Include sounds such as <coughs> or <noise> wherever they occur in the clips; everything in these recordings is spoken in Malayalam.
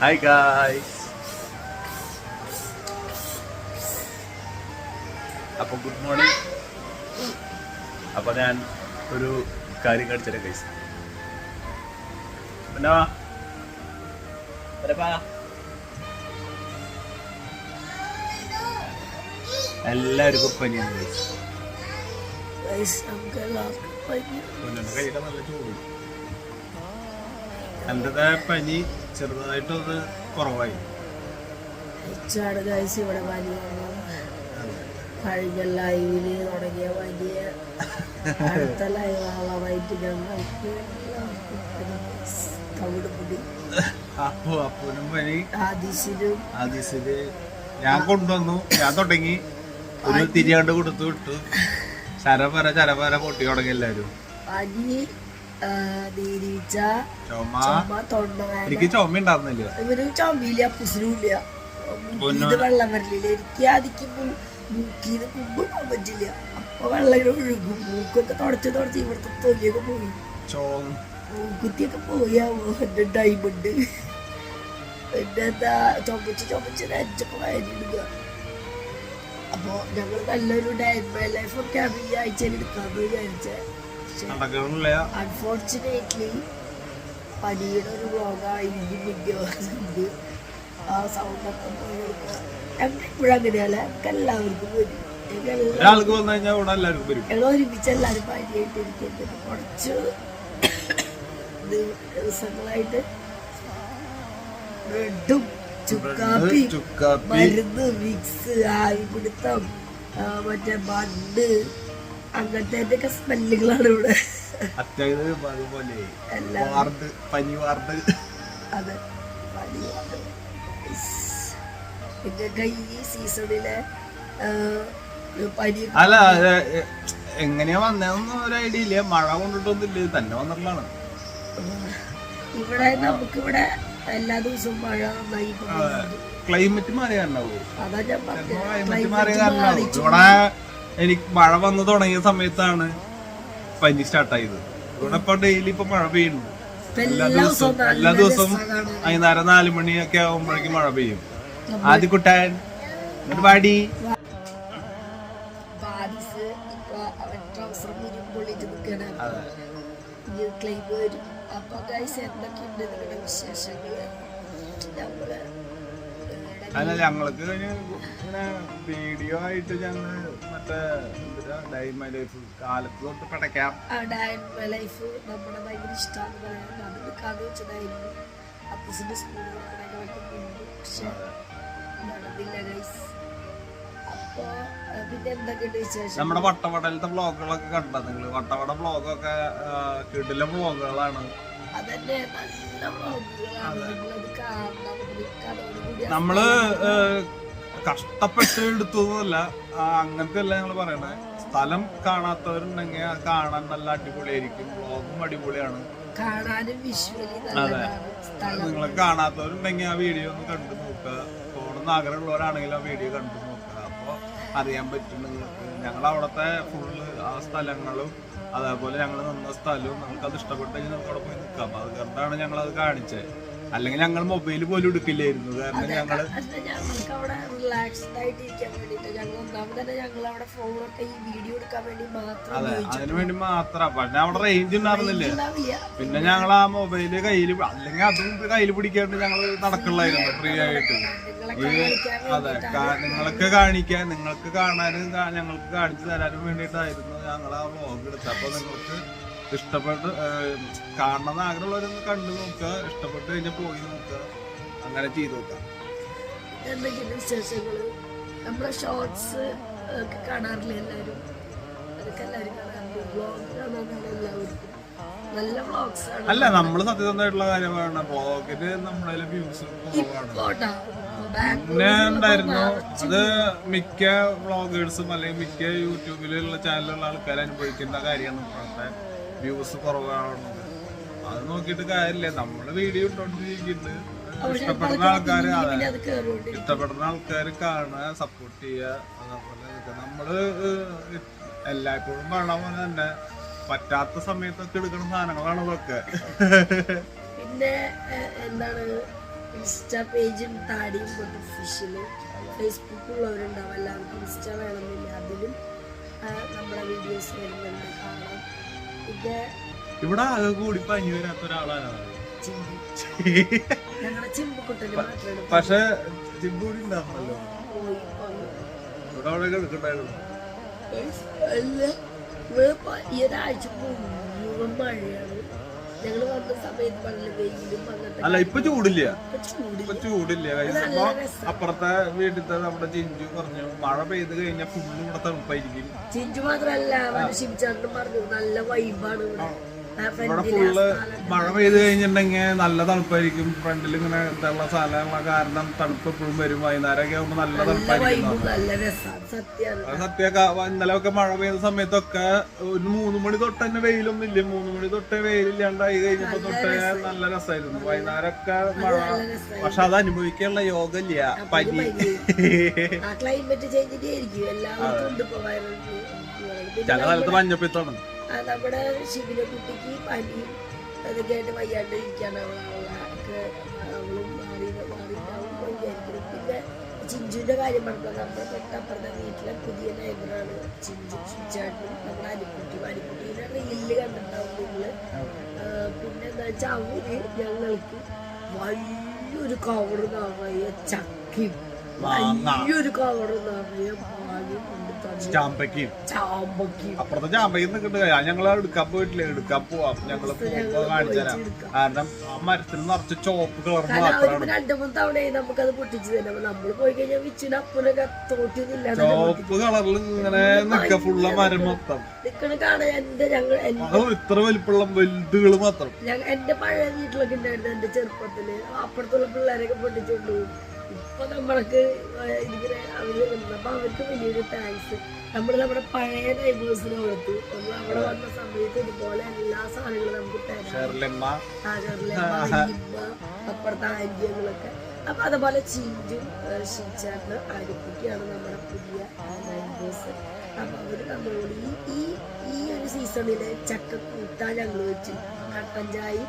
ഹായ് ഗായ്സ് അപ്പൊ ഗുഡ് മോർണിംഗ് അപ്പോൾ ഞാൻ ഒരു കാര്യം കാണിച്ചേരാം ഗൈസ് പിന്നെ എല്ലാവർക്കും പനിയാണ് Guys, നമുക്ക് എല്ലാവർക്കും പനി. ചെറുതായിട്ടൊന്ന് കുറവായി ഇച്ചാണ് guys ഇവിടെ പനി വന്നത്. കഴിഞ്ഞ ലൈവിൽ തുടങ്ങിയ വലിയ അടുത്ത ലൈവ് ആവാനായിട്ട് ഞങ്ങൾക്ക്. തവിട് പൊടി അപ്പു അപ്പുനും പനി ആദിശിനും ആദിസിൽ ഞാൻ കൊണ്ടുവന്നു ഞാൻ തുടങ്ങി ഒരു തിരിയാണ്ട് കൊടുത്തു വിട്ടു ചരപര ചരപര പൊട്ടി തുടങ്ങി എല്ലാരും. പനി നീരീച്ച ചുമ. തൊണ്ടവേദന എനിക്ക് ചുമ ഉണ്ടായിരുന്നില്ല. ഇവർ ചുമയില്ല പുസിനുമില്ല മൂക്കിന്ന് വെള്ളം വരില്ല? എനിക്ക് അതിക്ക് മൂക്കിന്ന് മുമ്പ് പോകാൻ പറ്റില്ല. അപ്പൊ വെള്ളം ഇങ്ങനെ ഒഴുകും. മൂക്കൊക്കെ തുടച്ച് തുടച്ച് ഇവിടുത്തെ തൊലിയൊക്കെ പോയി. ചോം മൂക്കുത്തിയൊക്കെ പോയാവോ എന്റെ ഡൈമണ്ട് പിന്നെ എന്താ ചുമച്ച് ചുമച്ച് വയനിടുക അപ്പൊ ഞങ്ങൾ നല്ലൊരു ലൈഫ് ഒക്കെയാണ് ഈ ആഴ്ചയിൽ എടുക്കാന്ന് വിചാരിച്ചേ. പക്ഷെ നടക്കണില്ല അൺഫോർച്ചുനേറ്റ്ലി പനിയുടെ ഒരു മിക്കവാറുണ്ട് ആ സൗണ്ടൊക്കെ ഞങ്ങൾ ഇപ്പോഴും അങ്ങനെയല്ല? എല്ലാവർക്കും വരും. ഒരാൾക്ക് വന്നു കഴിഞ്ഞാൽ ഇവിടെ വരും. ഞങ്ങൾ ഒരുമിച്ച് എല്ലാവരും പനിയായിട്ട് ഇരിക്കുന്നത് കുറച്ച് <coughs> ദിവസങ്ങളായിട്ട് ബ്രെഡും ചുക്കാപ്പി മരുന്ന് മിക്സ് ആവിപിടുത്തം ആ, മറ്റേ ബഡ് അങ്ങനത്തെ ഒക്കെ സ്മെല്ലുകളാണ് ഇവിടെ. അതെ പനിയാണ്. ഇസ്. നിങ്ങൾക്ക് ഈ സീസണിലെ പനി അല്ല എങ്ങനെയാ വന്നതൊന്നും ഒരു ഐഡിയ ഇല്ല. മഴ കൊണ്ടിട്ടൊന്നും ഇല്ല തന്നെ വന്നിട്ടുള്ളതാണ്. ഇവിടെ നമുക്ക് ഇവിടെ എല്ലാ ദിവസവും മഴ നന്നായി ക്ലൈമറ്റ് മാറി കാരണമാവും അതാ ഞാൻ പറഞ്ഞത് ക്ലൈമറ്റ് മാറി കാരണമാവും ഇവിടെ എനിക്ക് മഴ വന്നു തുടങ്ങിയ സമയത്താണ് പനി സ്റ്റാർട്ടായത് ഇവിടെ ഇപ്പൊ ഡെയിലി ഇപ്പൊ മഴ പെയ്യുന്നു. എല്ലാ ദിവസവും എല്ലാ ദിവസവും. വൈകുന്നേരം നാല് മണിയൊക്കെ ആകുമ്പോഴേക്കും മഴ പെയ്യും. ആദ്യ കുട്ടാൻ പാടി ബാരിസ് ഇപ്പൊ അവൻ ട്രൗസർ മുരും പൊള്ളിട്ട് നിൽക്കണ ഇനി ക്ലെയിം വരും അപ്പൊ ഗൈസ് എന്തൊക്കെയുണ്ട് നിങ്ങളുടെ വിശേഷങ്ങൾ അല്ല ഞങ്ങൾക്ക് ഇങ്ങനെ വീഡിയോ ആയിട്ട് ഞങ്ങൾ മറ്റേ ഡൈമ ലൈഫ് കാലത്ത് തൊട്ട് ഡയറ്റ് ലൈഫ് നമ്മുടെ ഭയങ്കര ഇഷ്ടമാണ് പറയാൻ അത് നിൽക്കാന്ന് വെച്ചതായിരുന്നു. അപ്പൂസിന്റെ പക്ഷെ നടന്നില്ല ഗൈസ് നമ്മുടെ വട്ടവടലത്തെ ബ്ലോഗുകളൊക്കെ കണ്ടോ നിങ്ങൾ വട്ടവട ബ്ലോഗൊക്കെ കിടില ബ്ലോഗുകളാണ് നമ്മൾ കഷ്ടപ്പെട്ട് എടുത്തതല്ല അങ്ങനത്തെ അല്ല ഞങ്ങൾ പറയണേ. സ്ഥലം കാണാത്തവരുണ്ടെങ്കിൽ കാണാൻ നല്ല അടിപൊളിയായിരിക്കും. ബ്ലോഗും അടിപൊളിയാണ്. അതെ. നിങ്ങൾ കാണാത്തവരുണ്ടെങ്കിൽ ആ വീഡിയോ ഒന്ന് കണ്ടു നോക്കുക പോകണമെന്ന് ആഗ്രഹമുള്ളവരാണെങ്കിൽ ആ വീഡിയോ കണ്ടു നോക്കുക അറിയാൻ പറ്റും നിങ്ങൾക്ക് ഞങ്ങൾ അവിടുത്തെ ഫുള്ള് ആ സ്ഥലങ്ങളും അതേപോലെ ഞങ്ങൾ നിന്ന സ്ഥലവും നമുക്ക് ഇഷ്ടപ്പെട്ടെങ്കിൽ ഇഷ്ടപ്പെട്ട് നമുക്ക് അവിടെ പോയി നിൽക്കാം അത് കണ്ടാണ് ഞങ്ങളത് കാണിച്ചത്. അല്ലെങ്കിൽ ഞങ്ങൾ മൊബൈൽ പോലും എടുക്കില്ലായിരുന്നു. കാരണം ഞങ്ങൾ ഞങ്ങൾക്ക് അവിടെ റിലാക്സ്ഡ് ആയിട്ട് ഇരിക്കാൻ വേണ്ടിട്ട് ഞങ്ങൾ ഒന്നാമത് തന്നെ ഞങ്ങൾ അവിടെ ഫോണൊക്കെ ഈ വീഡിയോ എടുക്കാൻ വേണ്ടി മാത്രം അതെ അതിനു വേണ്ടി മാത്രം. പക്ഷെ അവിടെ റേഞ്ച് ഉണ്ടായിരുന്നില്ലേ. പിന്നെ ഞങ്ങൾ ആ മൊബൈൽ കയ്യിൽ അല്ലെങ്കിൽ അതും കയ്യിൽ പിടിക്കാണ്ട് ഞങ്ങൾ നടക്കുള്ളായിരുന്നു ഫ്രീ ആയിട്ട്. അതെ നിങ്ങൾക്ക് കാണിക്കാൻ നിങ്ങൾക്ക് കാണാനും ഞങ്ങൾക്ക് കാണിച്ചു തരാനും വേണ്ടിയിട്ടായിരുന്നു ഞങ്ങൾ ആ വ്ലോഗ് എടുത്തത്. അപ്പൊ നിങ്ങൾക്ക് ഇഷ്ടപ്പെട്ട് കാണണമെന്ന് ആഗ്രഹമുള്ളവരൊന്ന് കണ്ടു നോക്കുക. ഇഷ്ടപ്പെട്ട് കഴിഞ്ഞാൽ പോയി നോക്കുക. അങ്ങനെ ചെയ്തു നോക്കാം നമ്മുടെ ഷോർട്സ് ഒക്കെ കാണാറില്ല എല്ലാവരും? അതൊക്കെ എല്ലാവരും കാണാറുണ്ട്? വ്ളോഗ് കാണാറുണ്ട് എല്ലാവർക്കും? നല്ല വ്ളോഗ്സ് ആണ്. അല്ല നമ്മൾ സത്യസന്ധമായിട്ടുള്ള കാര്യമാണ് വ്ളോഗിൽ നമ്മുടെ വ്യൂസ് കുറവാണ്. പിന്നെ ഉണ്ടായിരുന്നു അത് മിക്ക വ്ളോഗേഴ്സും അല്ലെങ്കിൽ മിക്ക യൂട്യൂബിലുള്ള ചാനലുള്ള ആൾക്കാർ അനുഭവിക്കുന്ന കാര്യമാണ് ഇപ്പോഴത്തെ വ്യൂസ് കുറവാണോ അത് നോക്കിയിട്ട് കാര്യമില്ല. നമ്മൾ വീഡിയോ ഇട്ടോണ്ടിരിക്കുന്നുണ്ട്. ഇഷ്ടപ്പെടുന്ന ആൾക്കാര് ഇഷ്ടപ്പെടുന്ന ആൾക്കാർ കാണുക സപ്പോർട്ട് ചെയ്യുക അതേപോലെ നമ്മൾ എല്ലായ്പ്പോഴും പറയണ പോലെ തന്നെ. പറ്റാത്ത സമയത്തൊക്കെ എടുക്കുന്ന സാധനങ്ങളാണ് ഇതൊക്കെ. പിന്നെ എന്താണ് ഇൻസ്റ്റാ പേജും താടിയും കൊണ്ട് ഫിഷിൽ ഫേസ്ബുക്ക് ഉള്ളവരുണ്ടാവും. എല്ലാവർക്കും ഇൻസ്റ്റാ വേണമെന്നില്ല. അതിലും നമ്മുടെ വീഡിയോസ് വരുന്നുണ്ട്. കാണാം. ഇവിടെ ആകെ കൂടി പനി വരാത്ത ഒരാളാണ് ചിമ്പി. പക്ഷെ പോയി പോയി. ഇവിടെ അവിടെ ഒരാഴ്ച മുഴുവൻ മഴയാണ്. ഞങ്ങൾ വന്ന സമയത്ത് നല്ല വെയിലും അങ്ങനത്തെ അല്ല ഇപ്പൊ ചൂടില്ല. ഇപ്പൊ ചൂടില്ല. ഇപ്പൊ രസം. അപ്പുറത്തെ വീട്ടിലത്തെ നമ്മുടെ ചിഞ്ചു പറഞ്ഞു മഴ പെയ്ത് കഴിഞ്ഞാൽ ഫുള്ള് ഇവിടെ തണുപ്പായിരിക്കും. ചിഞ്ചു മാത്രല്ല അവന്റെ ശിവചാണ്ടൻ പറഞ്ഞു നല്ല വൈബാണ് ഇവിടെ. ഇവിടെ ഫുള്ള് മഴ പെയ്ത് കഴിഞ്ഞിട്ടുണ്ടെങ്കിൽ നല്ല തണുപ്പായിരിക്കും. ഫ്രണ്ടിൽ ഇങ്ങനെ ഇതുള്ള സാധനങ്ങളെ കാരണം തണുപ്പ് എപ്പോഴും വരും. വൈകുന്നേരമൊക്കെ ആകുമ്പോ നല്ല നല്ല തണുപ്പായിരിക്കും അത് സത്യമൊക്കെ ഇന്നലെ ഒക്കെ മഴ പെയ്ത സമയത്തൊക്കെ ഒരു മൂന്ന് മണി തൊട്ട് തന്നെ വെയിലൊന്നും ഇല്ല മൂന്ന് മണി തൊട്ട് വെയിലില്ലാണ്ടായി കഴിഞ്ഞപ്പോ തൊട്ട് നല്ല രസമായിരുന്നു വൈകുന്നേരമൊക്കെ മഴ. പക്ഷെ അത് അനുഭവിക്കാനുള്ള യോഗ ഇല്ല പനി. ക്ലൈമറ്റ് ചേഞ്ചിന്റെ ആയിരിക്കും എല്ലാവർക്കും ചില സ്ഥലത്ത് മഞ്ഞപ്പിത്താണ് ആ, നമ്മുടെ ശിവിലെ കുട്ടിക്ക് പനിയും അതൊക്കെ ആയിട്ട് വയ്യാണ്ട് ഇരിക്കാണ് അവൾ അവളൊക്കെ അവളും മാറി മാറിണ്ടാവും വിചാരിക്കുന്നു പിന്നെ ചിഞ്ചുവിന്റെ കാര്യം പറഞ്ഞു നമ്മുടെ തൊട്ടപ്പുറത്തെ വീട്ടിലെ പുതിയ നൈബറാണ് ചിഞ്ചു ചേട്ടനും നമ്മുടെ അരിക്കുട്ടി അരിക്കുട്ടീനെ റീലിൽ കണ്ടിട്ടുണ്ടാവും പിന്നെ എന്താ വെച്ചാൽ അവർ ഞങ്ങൾക്ക് വലിയൊരു കവർ നിറയെ ചക്കയും. വലിയൊരു കവർ നിറയെ തന്നു ചാമ്പയ്ക്കും. അപ്പുറത്തെ ചാമ്പയ്ക്ക് നിൽക്കണ്ട് ഞങ്ങൾ എടുക്കാൻ പോയിട്ടില്ല. എടുക്കാൻ പോവാം. ഞങ്ങൾ പോകുമ്പോ കാണിച്ചു കാരണം ആ മരത്തിൽ നിറച്ച് ചോപ്പ് കളർ കാരണം മാത്രമാണ്. അവരിപ്പോ രണ്ടു മൂന്ന് തവണയായി നമുക്കത് പൊട്ടിച്ചു തന്നെ അപ്പൊ പോയി കഴിഞ്ഞാൽ വിച്ചിന് അപ്പനൊക്കെ തോട്ടിയൊന്നുമില്ല ചോപ്പ് കളറിൽ ഇങ്ങനെ നിക്ക ഫുള്ള മരം മൊത്തം. നിക്കണ കാണാൻ എന്റെ ഞങ്ങൾ ഇത്ര വലിപ്പുള്ള വലുതുകൾ മാത്രം. എന്റെ പഴയ വീട്ടിലൊക്കെ ഉണ്ടായിരുന്നു എന്റെ ചെറുപ്പത്തിൽ. അപ്പുറത്തുള്ള പിള്ളേരൊക്കെ പൊട്ടിച്ചോണ്ട് പോകും. ഇപ്പൊ നമ്മൾക്ക് ഇതിങ്ങനെ അവർ വന്നു. അപ്പൊ അവർക്ക് വലിയൊരു താങ്ക്സ് നമ്മൾ നമ്മുടെ പഴയ നൈബേഴ്സിനെ കൊടുത്തു നമ്മൾ അവിടെ വന്ന സമയത്ത് ഇതുപോലെ എല്ലാ സാധനങ്ങളും നമുക്ക് തരാം. അപ്പുറത്തെ ആന്റിയങ്ങളൊക്കെ അപ്പൊ അതുപോലെ ചിഞ്ചും ഷിച്ചാണ്ട് അടുപ്പിക്കുകയാണ് നമ്മുടെ പുതിയ നൈബേഴ്സ് അപ്പൊ അവർ നമ്മളോട് ഈ ഈ ഈ ഒരു സീസണിലെ ചക്ക കൂട്ടാൻ ഞങ്ങൾ വെച്ചു. കട്ടൻ ചായയും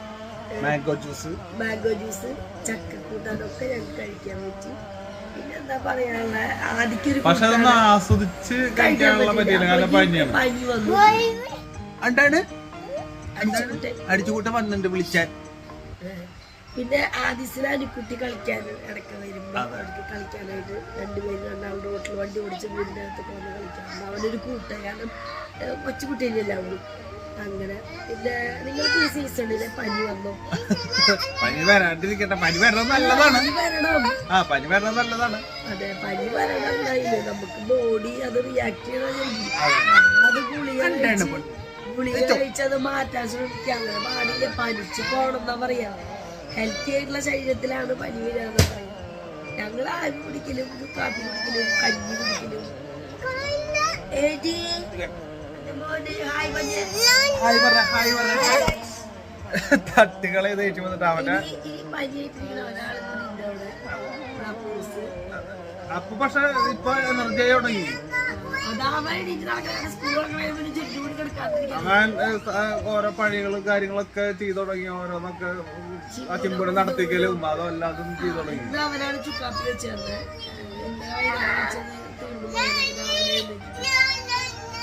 മാംഗോ ജ്യൂസ് മാംഗോ ജ്യൂസ് ചക്ക കൂട്ടാനൊക്കെ ഞങ്ങൾക്ക് കഴിക്കാൻ പറ്റി. പിന്നെ എന്താ പറയാനുള്ള ആദ്യക്കൊരു പക്ഷെ അതൊന്ന് ആസ്വദിച്ച് കഴിക്കാനുള്ള പറ്റിയില്ല. കാരണം പനിയാണ്. പനി വന്നു. എന്താണ്? അടിച്ചുകൂട്ടെ. വന്നിട്ടുണ്ട് വിളിച്ചാൽ പിന്നെ ആദിസിന് അനുക്കുട്ടി കളിക്കാൻ ഇടയ്ക്ക് വരുമ്പോൾ അവർക്ക് കളിക്കാനായിട്ട് രണ്ടുപേരും രണ്ടാളുടെ റോട്ടിൽ വണ്ടി ഓടിച്ച് വീടിന്റെ അകത്തൊക്കെ വന്ന് കളിക്കാൻ. അവനൊരു കൂട്ടായി. കാരണം ഏഹ്, കൊച്ചുകുട്ടിയിലല്ല അവളും അങ്ങനെ. പിന്നെ നിങ്ങൾക്ക് ഈ സീസണിലെ പനി വന്നു? പനി വരാണ്ടിരിക്കട്ടെ. പനി വരണം നല്ലതാണ്. ആ പനി വരണം നല്ലതാണ്. അതെ പനി വരണം നമുക്ക് ബോഡി അത് റിയാക്ട് ചെയ്യണം. അത് ഗുളിക ഗുളിക കഴിച്ചത് മാറ്റാൻ ശ്രമിക്കുക. അങ്ങനെ പാടില്ല. പനിച്ച് പോകണം പറയാ. ഹെൽത്തി ആയിട്ടുള്ള ശരീരത്തിലാണ് പനി വരാന്ന് പറയാം. ഞങ്ങൾ ആരും കുടിക്കലും കാപ്പി കുടിക്കലും കഞ്ഞി കുടിക്കലും. ഏജി ഹായ് പറഞ്ഞേ. ഹായ് പറഞ്ഞ. തട്ടുകളെ ദേഷ്യം വന്നിട്ട് അവന്റെ. അപ്പൊ പക്ഷെ ഇപ്പൊ എനർജിയായി തുടങ്ങി. അവൻ ഓരോ പണികളും കാര്യങ്ങളൊക്കെ ചെയ്തു തുടങ്ങി ഓരോന്നൊക്കെ ആ ചിമ്പുടെ നടത്തിക്കലും അതോ അല്ലാതും ചെയ്തു തുടങ്ങി.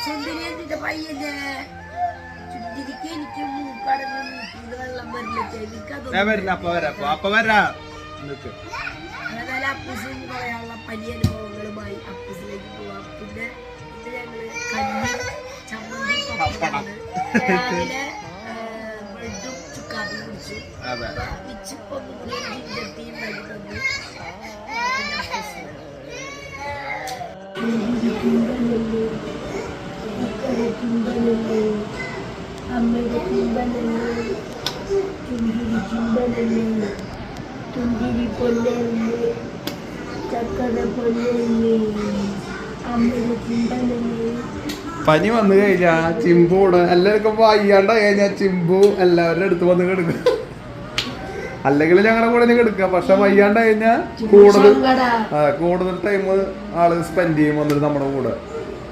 എന്നിട്ട് പയ്യന്റെ ചുറ്റിരിക്ക് എനിക്ക് മൂക്കടന്ന് മൂക്കിന്റെ വെള്ളം വരില്ലൊക്കെ ഞാൻ വരില്ല അപ്പൊ വരാം അപ്പൊ അപ്പൊ വരാ. നിക്ക്. അതായത് അപ്പൂസിന് പറയാനുള്ള പനി അനുഭവങ്ങളുമായി അപ്പൂസിലേക്ക് പോവാം. പിന്നെ ഇന്ന് ഞങ്ങൾ കഞ്ഞി ചമ്മന്തി പപ്പടമാണ് രാവിലെ ബ്രെഡും ചുക്കാപ്പി കുടിച്ചു. അതെ. മിച്ച് ഒന്നും കൂടി tea ഉണ്ടാക്കി തന്നു. പിന്നെ അപ്പൂസിന് അമ്മയുടെ ചുംബനല്ലേ ചുണ്ടിരി ചുംബനല്ലേ ചുണ്ടിരി പൊന്നല്ലേ? ചക്കര പൊന്നല്ലേ? അമ്മയുടെ ചുംബനല്ലേ പനി വന്നു കഴിഞ്ഞാ ചിമ്പു എല്ലാവർക്കും വയ്യാണ്ട് കഴിഞ്ഞാ ചിമ്പു എല്ലാവരുടെ അടുത്ത് വന്ന് കിടക്കും. അല്ലെങ്കിൽ ഞങ്ങളുടെ കൂടെ എടുക്കാം പക്ഷെ വയ്യാണ്ടായി കഴിഞ്ഞാൽ കൂടുതൽ കൂടുതൽ ടൈം ആൾ സ്പെൻഡ് ചെയ്യും വന്നിട്ട് നമ്മുടെ കൂടെ.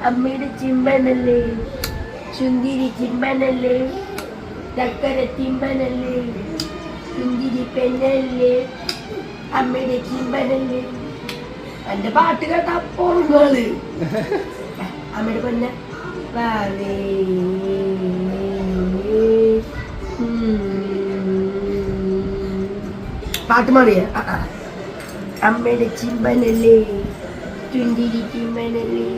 അമ്മയുടെ ചിമ്പനല്ലേ? ചുന്തിരി ചിമ്പനല്ലേ? ചക്കര ചിമ്പനല്ലേ? ചുന്തിരി പെണ്ണല്ലേ? അമ്മയുടെ ചിമ്പനല്ലേ? എന്റെ പാട്ട് കേട്ടാ പോണുങ്ങൾ അമ്മയുടെ പെണ്ണ വാവേ പാട്ട് മാറിയ. അമ്മയുടെ ചിമ്പനല്ലേ? ചുണ്ടിരി ചിമ്പനല്ലേ?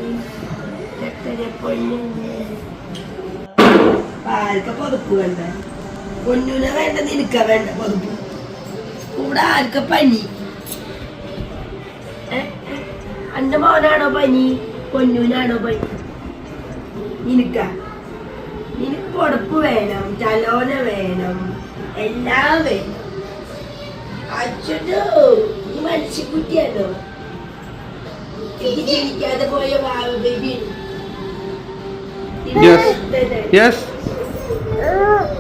ആർക്ക പൊതുപ്പ് വേണ്ട? പൊന്നുനെ വേണ്ട നിനക്ക വേണ്ട പൊതുപ്പ്. ഇവിടെ ആർക്ക പനി? അന്റെ മോനാണോ പനി? പൊന്നൂനാണോ പനി? നിനക്ക? നിനക്ക് പൊടപ്പ് വേണം ചലോന വേണം എല്ലാം വേണം. അച്ഛനോ ഈ മനുഷ്യക്കുട്ടിയാണോ? ജനിക്കാതെ പോയ ബേബി Yes. യെസ്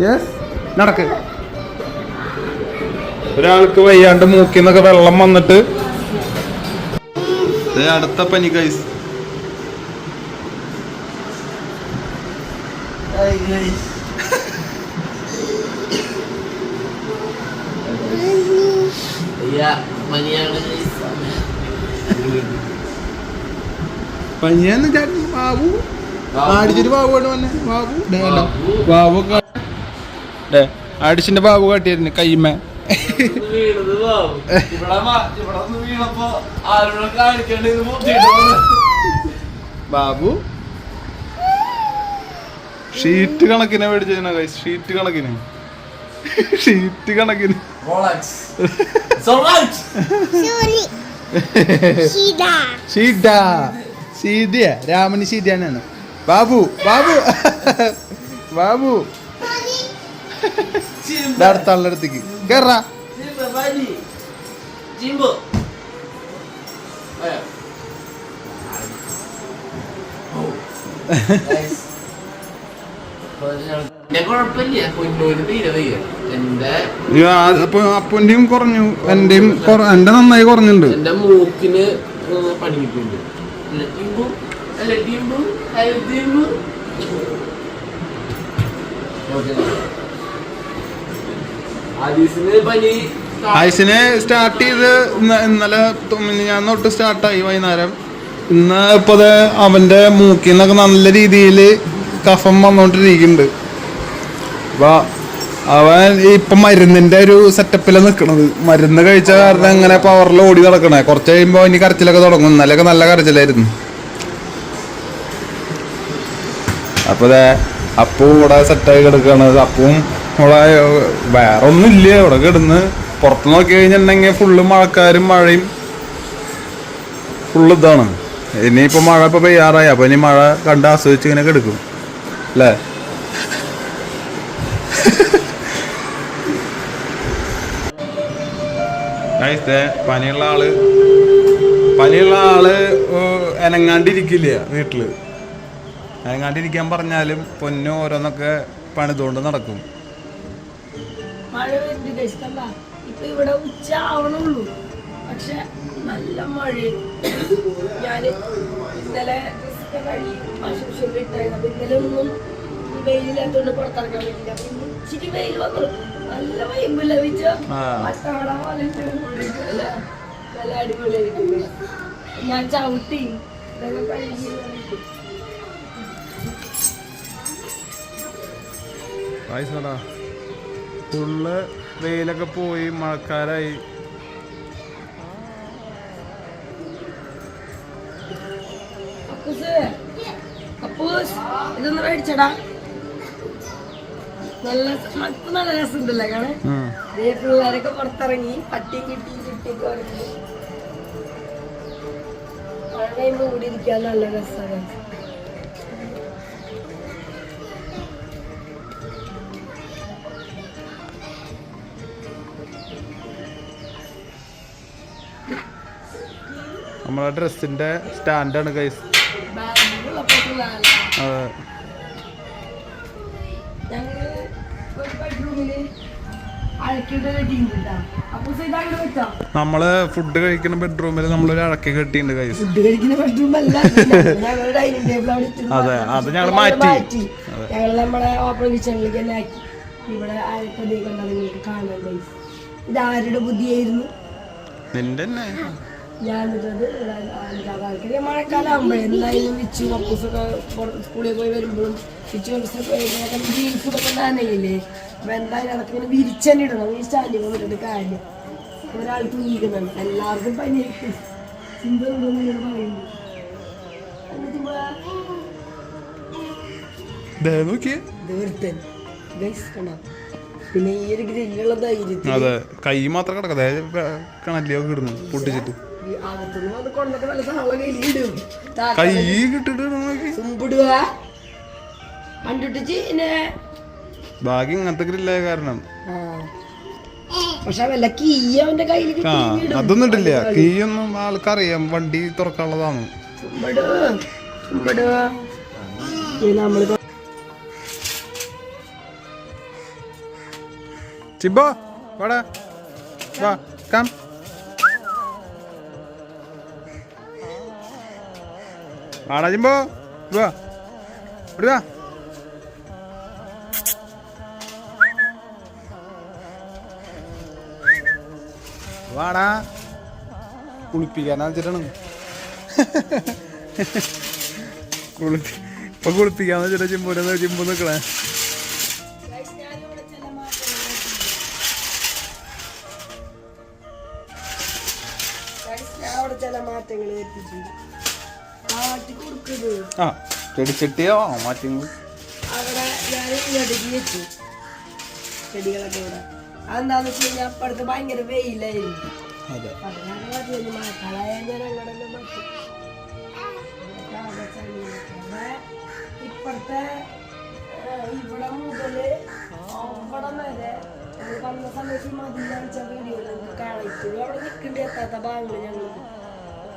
യെസ് നടക്ക്. ഒരാൾക്ക് വയ്യാണ്ട് മൂക്കിന്നൊക്കെ വെള്ളം വന്നിട്ട്. അടുത്ത പനി കൈസ് പനിയെന്ന് ചാടി ബാബു. ബാബു കാട്ടിയായിരുന്നു വന്നെ. ബാബു കണ്ടോ? ബാബു കാട്ടിയിരുന്നു കൈമേ. ബാബു. ഷീറ്റ് കണക്കിനെ മേടിച്ചാ കൈസ് ഷീറ്റ് കണക്കിന്. ഷീറ്റ് കണക്കിന്. ഷീഡ ഷീഡ. സീതയാ രാമന് സീതയാണ് ബാബു ബാബു. ബാബു. Jimbo. ദാ അടുത്ത ആളുടെ അടുത്തേക്ക്. കേറാ. അപ്പൊ അപ്പന്റെയും കുറഞ്ഞു. എന്റെയും എന്റെ നന്നായി കുറഞ്ഞിട്ടുണ്ട്. എന്റെ മൂക്കിന് പണിയിട്ടുണ്ട് അല്ല ഡിംബു അല്ല ഡിംബു ആയുസിന് സ്റ്റാർട്ട് ചെയ്ത് ഇന്നലെ ഞാൻ തൊട്ട് സ്റ്റാർട്ടായി വൈകുന്നേരം. ഇന്ന് ഇപ്പൊ ദേ അവന്റെ മൂക്കിൽ നിന്നൊക്കെ നല്ല രീതിയിൽ കഫം വന്നോണ്ടിരിക്കുന്നുണ്ട് അപ്പൊ അവൻ ഇപ്പൊ മരുന്നിന്റെ ഒരു സെറ്റപ്പിലാണ് നിക്കണത്. മരുന്ന് കഴിച്ച കാരണം ഇങ്ങനെ പവറിൽ ഓടി നടക്കണേ? കുറച്ച് കഴിയുമ്പോ ഇനി കരച്ചിലൊക്കെ തുടങ്ങും. ഇന്നലെയൊക്കെ നല്ല കരച്ചിലായിരുന്നു. അപ്പൊ ദേ അപ്പവും ഇവിടെ സെറ്റായി കിടക്കുകയാണ് അപ്പവും ഇവിടെ വേറെ ഒന്നും ഇല്ല ഇവിടെ കിടന്ന് പുറത്ത് നോക്കി കഴിഞ്ഞിട്ടുണ്ടെങ്കിൽ ഫുള്ള് മഴക്കാരും മഴയും. ഫുള്ള് ഇതാണ്. ഇനിയിപ്പോൾ മഴ ഇപ്പോൾ പെയ്യാറായി. അപ്പോൾ ഇനി മഴ കണ്ട് ആസ്വദിച്ച് ഇങ്ങനെ കിടക്കും. അല്ലേ? പനിയുള്ള ആൾ പനിയുള്ള ആൾ എനങ്ങാണ്ടിരിക്കില്ല വീട്ടിൽ. അനങ്ങാണ്ടിരിക്കാൻ പറഞ്ഞാലും പൊന്നു ഓരോന്നൊക്കെ പണിതുകൊണ്ട് നടക്കും. മഴ വരുന്നുണ്ട് ഇഷ്ടല്ല ഇപ്പൊ ഇവിടെ ഉച്ച ആവണുള്ളൂ പക്ഷെ നല്ല മഴ ഞാൻ ഇന്നലെ ഡ്രസ്സൊക്കെ കഴുകി വാഷിംഗ് മെഷീനിൽ ഇട്ടായിരുന്നു അപ്പൊ ഇന്നലെ ഒന്നും ഈ വെയിലില്ലാത്തോണ്ട് പുറത്തിറക്കാൻ പറ്റില്ല അപ്പൊ ഇച്ചിരി വെയിൽ വന്നു. നല്ല വൈബ് ലഭിച്ച ആ. പട്ടാള പോലെ നല്ല നല്ല അടിപൊളിയായിട്ടുണ്ട് ഞാൻ ചവിട്ടി. ഇതൊക്കെ വയസ്സടാ ഫുള്ള് വെയിലൊക്കെ പോയി മഴക്കാലായി. ഇതൊന്ന് മേടിച്ചടാ. നല്ല ഇപ്പൊ നല്ല രസമുണ്ടല്ലേ കാണാൻ? ദേ പിള്ളേരൊക്കെ പുറത്തിറങ്ങി പട്ടിയും കിട്ടിയും കിട്ടിയൊക്കെ ഉറങ്ങി. മഴ കഴിയുമ്പോ കൂടി നല്ല രസമാണ് അഴക്കിട്ട് ഡ്രസ്സിന്റെ സ്റ്റാൻഡാണ് ഗൈസ് വെച്ചോ നമ്മൾ ഫുഡ് കഴിക്കുന്ന ബെഡ്റൂമിൽ നമ്മളൊരു അഴക്കി കെട്ടിയിട്ടുണ്ട് കൈസ് <laughs> അതെ, അത് ഞങ്ങൾ മാറ്റി. ഞങ്ങൾ നമ്മളെ ഓപ്പൺ കിച്ചണിലേക്ക് തന്നെ ആക്കി. ഇവിടെ അഴക്കതേ കണ്ടാ നിങ്ങൾക്ക് കാണാൻ guys. ആരുടെ ബുദ്ധിയായിരുന്നു? നിന്റെ തന്നെ ഞാൻ എന്നിട്ടത് ആൾക്കാർക്ക് മഴക്കാലം എന്തായാലും വിച്ചു കപ്പൂസൊക്കെ സ്കൂളിൽ പോയി വരുമ്പോഴും വിച്ചു ജീൻസ് ഇതൊക്കെ നനയില്ലേ? അപ്പൊ എന്തായാലും അതൊക്കെ ഇങ്ങനെ വിരിച്ചന്നെ ഇടണം. ഈ സ്റ്റാൻഡിങ് വിട്ടിട്ട് കാര്യം. ഒരാൾ തൂങ്ങിക്കുന്നുണ്ട് എല്ലാവർക്കും പനി ഉണ്ടെന്ന് ഇങ്ങനെ പറയുന്നു. എന്നിട്ട് നോക്കിയേ. ഗൈസ് കണ്ടോ? പിന്നെ ഈ ഒരു ഗ്രില്ലുള്ള ധൈര്യത്തിൽ അതെ കൈ മാത്രം കിടക്കാം അതായത് കണലിയൊക്കെ ഇടുന്നു പൊട്ടിച്ചിട്ട്. കൈ കിട്ടിട്ട് ഇങ്ങനത്തെ ഗ്രില്ലായ കാരണം. അതൊന്നും ഇട്ടില്ല കീയൊന്നും ആൾക്കറിയാം. വണ്ടി തുറക്കാനുള്ളതാണ്. നമ്മൾ ചിബോ വാടാ വാ കം വാടാ ചിമ്പോ വാ ഇവിടെ വാ വാടാ കുളിപ്പിക്കാനാ വെച്ചിട്ടാണ്. കുളിപ്പി ഇപ്പൊ കുളിപ്പിക്കാന്ന് വെച്ചിട്ടാ ചിമ്പൂരെ ചിമ്പൂ നിക്കണേ. ആ ചെടിച്ചട്ടിയോ? മാറ്റി അവിടെ ഞാൻ ഇങ്ങോട്ടേക്ക് വെച്ചു ചെടികളൊക്കെ ഇവിടെ. അതെന്താന്ന് വെച്ച് കഴിഞ്ഞാൽ അപ്പുറത്ത് ഭയങ്കര വെയിലായിരുന്നു. ഇപ്പഴത്തെ ഇവിടെ മുതൽ അവിടെ വരെ വന്ന സമയത്ത് വീഡിയോയിൽ നമുക്ക് കാണാം അവിടെ നിൽക്കേണ്ടി എത്താത്ത ഭാഗങ്ങൾ ഞങ്ങൾക്ക്.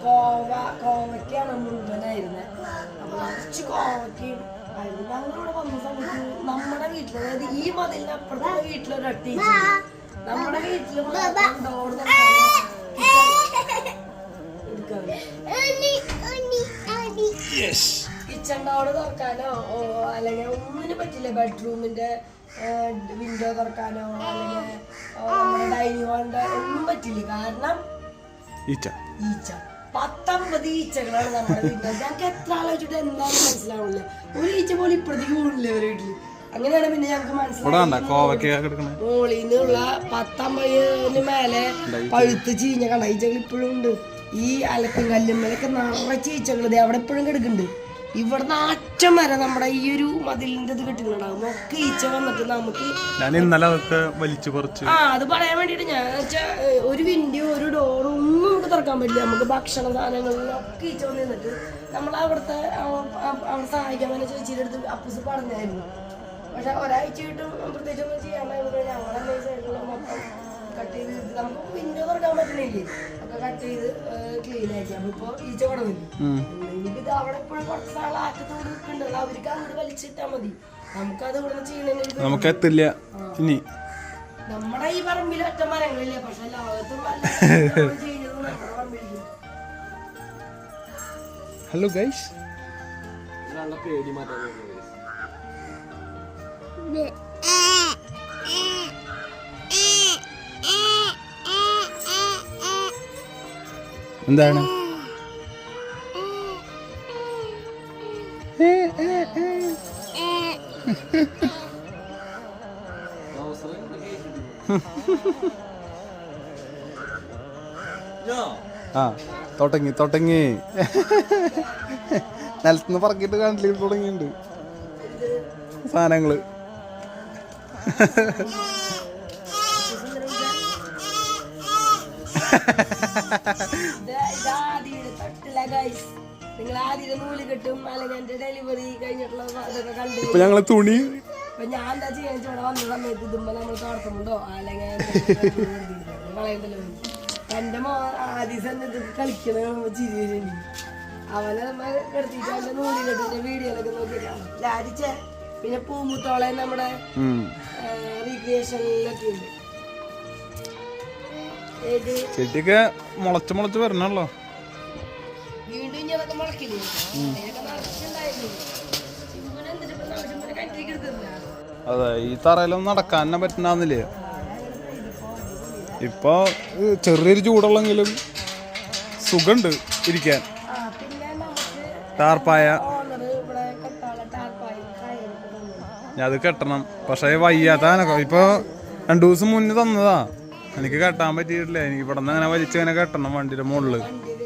കോവ കോവയ്ക്കാണ് മുഴുവനായിരുന്നത് അപ്പൊ കുറച്ച് കോവയ്ക്കും ആയിരുന്നു. ഞങ്ങളിവിടെ വന്ന സമയത്ത് നമ്മുടെ വീട്ടിൽ അതായത് ഈ മതിലിന് അപ്പുറത്തെ വീട്ടിലൊരു അട്ടീച്ചു നമ്മുടെ വീട്ടിൽ ഡോർ കിച്ചൺ തുറക്കാനോ അല്ലെങ്കിൽ ഒന്നിനും പറ്റില്ല. ബെഡ്റൂമിന്റെ വിൻഡോ തുറക്കാനോ അല്ലെങ്കിൽ നമ്മുടെ ഡൈനിങ് ഹാളിന്റെ ഒന്നും പറ്റില്ല. കാരണം ഈച്ച. ഈച്ച. പത്തൊമ്പത് ഈച്ചകളാണ് നമ്മുടെ വീട്ടിൽ ഞങ്ങൾക്ക് എത്ര ആലോചിച്ചിട്ട് എന്താണെന്ന് മനസ്സിലാവില്ല ഒരു ഈച്ച പോലും ഇപ്പഴത്തേക്ക് പോണില്ല ഒരു വീട്ടിൽ. അങ്ങനെയാണ് പിന്നെ ഞങ്ങൾക്ക് ഇവിടെ മോളിന്നുള്ള മോളിൽ നിന്നുള്ള പത്തമ്പതിന് മേലെ പഴുത്ത് ചീഞ്ഞ കണ്ട ഈച്ചകൾ ഇപ്പോഴും ഉണ്ട്. ഈ അലക്കും കല്ലുമ്മലൊക്കെ നിറച്ച് ഈച്ചകൾ അവിടെ ഇപ്പോഴും കിടക്കുന്നുണ്ട്. ഇവിടുന്ന് അറ്റം വരെ നമ്മുടെ ഈ ഒരു മതിലിന്റെ ഇത് കിട്ടുന്നുണ്ടാകും ഒക്കെ ഈച്ച വന്നിട്ട് നമുക്ക് ഞാൻ ഇന്നലെ അതൊക്കെ വലിച്ചു പറിച്ച്. ആ അത് പറയാൻ വേണ്ടിട്ട് ഞാൻ വെച്ചാ ഒരു വിൻഡോ ഒരു ഡോറും ഒന്നും നമുക്ക് തുറക്കാൻ പറ്റില്ല. നമുക്ക് ഭക്ഷണ സാധനങ്ങളിലൊക്കെ ഈച്ച വന്ന് നിന്നിട്ട് നമ്മൾ അവിടുത്തെ അവ- അവ- അവിടെ സഹായിക്കാൻ വേണ്ടി ചേച്ചിയുടെ അടുത്ത് അപ്പൂസ് പറഞ്ഞായിരുന്നു. പക്ഷെ ഒരാഴ്ചയായിട്ടും പ്രത്യേകിച്ച് ഒന്നും ചെയ്യാണ്ടായിരുന്നു ഞങ്ങളെ സൈഡിലുള്ള മൊത്തം കട്ട് ചെയ്ത് നമുക്ക് വിൻഡോ തുറക്കാൻ പറ്റണില്ലേ? ഒക്കെ കട്ട് ചെയ്ത് ക്ലീൻ ആക്കി. അപ്പൊ ഇപ്പൊ ഈച്ച ഇനിയിപ്പോ ഇത് അവിടെ ഇപ്പോഴും കുറച്ച് നാൾ ആറ്റത്തോട് നിൽക്കുന്നുണ്ട് അവർക്ക് അങ്ങോട്ട് വലിച്ചിട്ടാ മതി. നമുക്കത് ഇവിടെ ചെയ്യണമെങ്കിൽ നമുക്ക് എത്തില്ല. ഇനി. നമ്മുടെ ഈ പറമ്പിൽ ഒറ്റ മരങ്ങളില്ല? പക്ഷെ ലോകത്തും ചെയ്യുന്നത് നമ്മുടെ പറമ്പിലില്ല ഹലോ ഗൈസ് പേടി മാറ്റാൻ എന്താണ്? ആ തുടങ്ങി തുടങ്ങി. നിലത്തുനിന്ന് പറക്കിട്ട് കണ്ടില്ല തുടങ്ങിയിട്ടുണ്ട്. സാധനങ്ങൾ. ha ha തട്ടില്ല ഗൈസ് നിങ്ങൾ ആദ്യം നൂൽ കെട്ടും അല്ലെങ്കിൽ എന്റെ ഡെലിവറി കഴിഞ്ഞിട്ടുള്ള അതൊക്കെ കണ്ടു. ഇപ്പൊ ഞങ്ങളെ തുണി ഞാൻ എന്താ ചെയ്യാൻ ഇവിടെ വന്ന സമയത്ത് ഇതുമ്പോ നമ്മൾ തോർത്തുമുണ്ടോ അല്ലെങ്കിൽ കളയണ്ടല്ലോ എന്റെ മോ ആദ്യം തന്നെ കളിക്കണ ചിരി വരുന്നുണ്ട് അവനെ നമ്മൾ കിടത്തിയിട്ട് അവന്റെ നൂൽ കെട്ടിന്റെ വീഡിയോയിലൊക്കെ നോക്കിയിട്ടാണ് ലാരിച്ചേ പിന്നെ പൂമുത്തോളെ നമ്മുടെ. റീക്രിയേഷനിലൊക്കെ ഉണ്ട്. ചെടിയൊക്കെ മുളച്ച് മുളച്ച് വരണല്ലോ കണ്ടിരിക്ക് മുളക്കില്ലേ? അതെ ഈ തറയിലൊന്നും നടക്കാൻ തന്നെ പറ്റുന്നില്ലേ ഇപ്പൊ ചെറിയൊരു ചൂടുള്ളെങ്കിലും സുഖമുണ്ട് ഇരിക്കാൻ. ടാർപ്പായ. ഞാൻ അത് കെട്ടണം. പക്ഷേ വയ്യാത്ത ഇപ്പൊ രണ്ടു ദിവസം മുന്നേ തന്നതാ. എനിക്ക് കെട്ടാൻ പറ്റിയിട്ടില്ല. എനിക്ക് ഇവിടെ നിന്ന് അങ്ങനെ വലിച്ചങ്ങനെ കെട്ടണം വണ്ടിയുടെ കയറും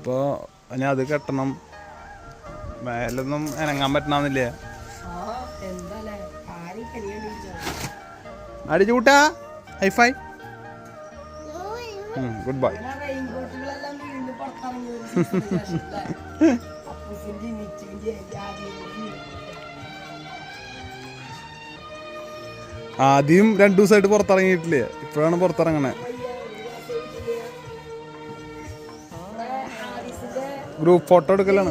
അതെ. ഇനി ഞാൻ അത് കെട്ടണം. മേലൊന്നും ഇറങ്ങാൻ പറ്റണമെന്നില്ല അടിച്ചൂട്ടാ ഹൈഫൈ ഗുഡ് ബൈ ആദ്യം രണ്ടു ദിവസമായിട്ട് പുറത്തിറങ്ങിയിട്ടില്ലേ? ഇപ്പോഴാണ് പുറത്തിറങ്ങണേ. പിന്നെ ഫോട്ടോ എടുക്കലാണ്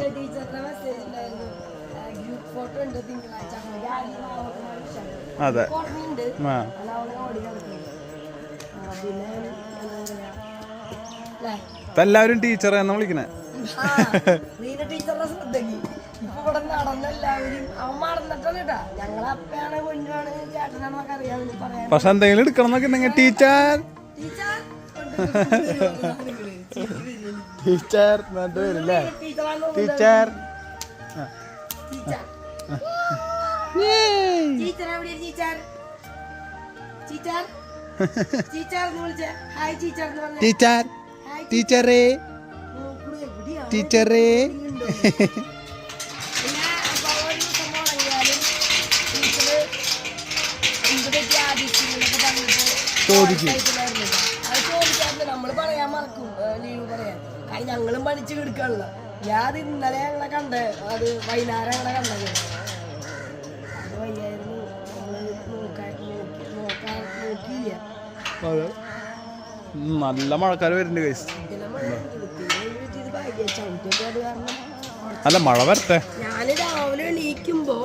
അതെ. ആ. എല്ലാവരും ടീച്ചർ എന്നാ വിളിക്കണേ പക്ഷെ എന്തെങ്കിലും എടുക്കണം എന്നൊക്കെ ഉണ്ടെങ്കിൽ ടീച്ചർ ടീച്ചർ എന്നിട്ട് വരില്ലേ? ടീച്ചറാണ് ടീച്ചർ. ടീച്ചർ ടീച്ചറേ. ടീച്ചറേ. ടീച്ചർ ടീച്ചർ ടീച്ചർ എന്ന് വിളിച്ചേ ഹായ് ടീച്ചർ എന്ന് പറഞ്ഞേ ടീച്ചർ ഹായ് ടീച്ചറേ നോക്കണു എവിടെയാണ് ടീച്ചറേ പിന്നെ അപ്പൊ ഒരു ദിവസം മുടങ്ങിയാലും ടീച്ചറ് എന്ത് പറ്റി ആദിത്യങ്ങളൊക്കെ പറഞ്ഞിട്ട് ചോദിക്കും. ചോദിച്ചിട്ടുണ്ടായിരുന്നില്ല. അത് ചോദിക്കാറില്ല നമ്മൾ പറയാൻ മറക്കും ലീവ് പറയാൻ പഠിച്ചു കിടക്കാണല്ലോ ഞാൻ ഇന്നലെ ഞങ്ങളെ കണ്ടേ അത് വൈകുന്നേരം ഞങ്ങളെ കണ്ടത് അത് വയ്യായിരുന്നു. നോക്കാൻ നോക്കി നോക്കാൻ നോക്കിയില്ല. അതെ. നല്ല മഴക്കാർ വരുന്നുണ്ട് കൈസ് അല്ല മഴ വരട്ടെ. ഞാൻ രാവിലെ എണീക്കുമ്പോ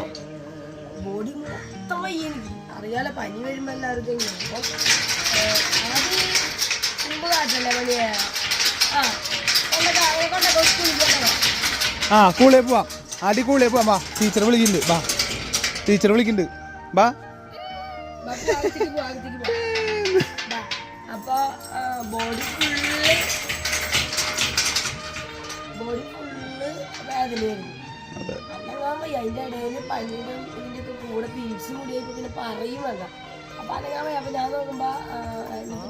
ബോഡി മൊത്തം വയ്യ എനിക്ക്. അറിയാലോ പനി വരുമ്പോ എല്ലാവർക്കും ആദ്യം കാറ്റല്ലേ പനിയെ ആ ആ കൂളെ പോവാം. അടി കൂളേ പോവാം. വാ ടീച്ചർ വിളിക്കുന്നുണ്ട്. വാ. ടീച്ചർ വിളിക്കുന്നുണ്ട്. വാ. ബോഡി ബോഡി കൂടെ പറയും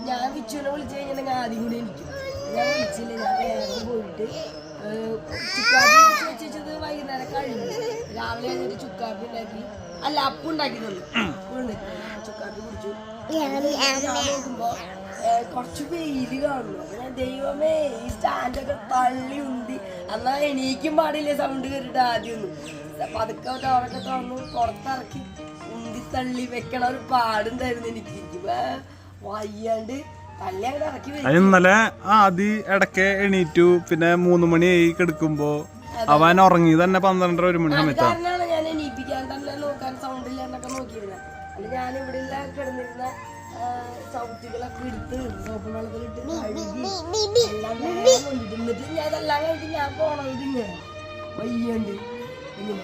ഞാൻ ഞാൻ വിളിച്ചു കഴിഞ്ഞാൽ ആദ്യം കൂടി എനിക്ക് ഞാൻ വിളിച്ചില്ല ഞാൻ വേഗം പോയിട്ട് ചുക്കാപ്പി കുടിച്ച് വെച്ചത് വൈകുന്നേരം കഴിഞ്ഞു രാവിലെ കഴിഞ്ഞിട്ട് ചുക്കാപ്പി ഉണ്ടാക്കി അല്ല അപ്പം ഉണ്ടാക്കി തന്നു. ചുക്കാപ്പി കുടിച്ചു നോക്കുമ്പോ കുറച്ച് വെയിൽ കാണുന്നു ദൈവമേ ഈ സ്റ്റാൻഡൊക്കെ തള്ളി ഉന്തി എന്നാ എണീക്കും പാടില്ല സൗണ്ട് കേട്ടിട്ട് ആദ്യമൊന്നും അപ്പൊ അതൊക്കെ ഡോറൊക്കെ തുറന്നു പുറത്തിറക്കി ഉന്തി തള്ളി വെക്കണ ഒരു പാടുണ്ടായിരുന്നു എനിക്ക് വയ്യാണ്ട് ഇന്നലെ ആദ്യ ഇടയ്ക്ക് എണീറ്റു പിന്നെ മൂന്ന് മണി ആയി കിടക്കുമ്പോ അവൻ ഉറങ്ങി തന്നെ പന്ത്രണ്ടര ഒരു മണി അത് സമയത്താ കാരണമാണ് ഞാൻ എണീപ്പിക്കാൻ തന്നെ നോക്കാൻ സൗണ്ട് ഇല്ലാണ്ടൊക്കെ നോക്കിയിരുന്നത് അല്ല ഞാൻ ഇവിടെ കിടന്നിരുന്ന ആ, ചവിട്ടികളൊക്കെ എടുത്ത് സോപ്പ് വെള്ളത്തിലിട്ട് കഴുകി എല്ലാം വേഗം കൊണ്ടിട്ട് എന്നിട്ട് ഞാൻ ഇതെല്ലാം കഴിഞ്ഞിട്ട് ഞാൻ പോണത് ഇങ്ങനെ. വയ്യണ്ട്. ഇങ്ങനെ.